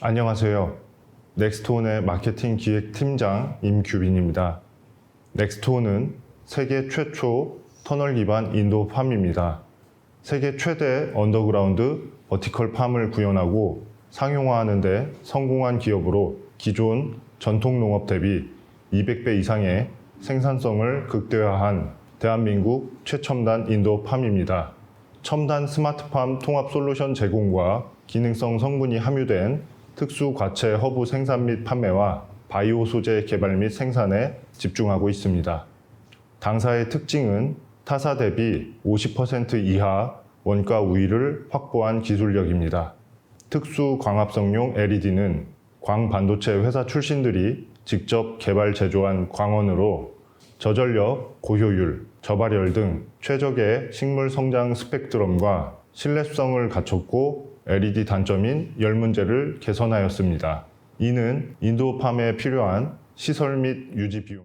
안녕하세요. 넥스트온의 마케팅 기획 팀장 임규빈입니다. 넥스트온은 세계 최초 터널 기반 인도 팜입니다. 세계 최대 언더그라운드 버티컬 팜을 구현하고 상용화하는 데 성공한 기업으로 기존 전통 농업 대비 200배 이상의 생산성을 극대화한 대한민국 최첨단 인도 팜입니다. 첨단 스마트팜 통합 솔루션 제공과 기능성 성분이 함유된 특수 과채 허브 생산 및 판매와 바이오 소재 개발 및 생산에 집중하고 있습니다. 당사의 특징은 타사 대비 50% 이하 원가 우위를 확보한 기술력입니다. 특수 광합성용 LED는 광반도체 회사 출신들이 직접 개발 제조한 광원으로 저전력, 고효율, 저발열 등 최적의 식물 성장 스펙트럼과 신뢰성을 갖췄고 LED 단점인 열 문제를 개선하였습니다. 이는 인도팜에 필요한 시설 및 유지 비용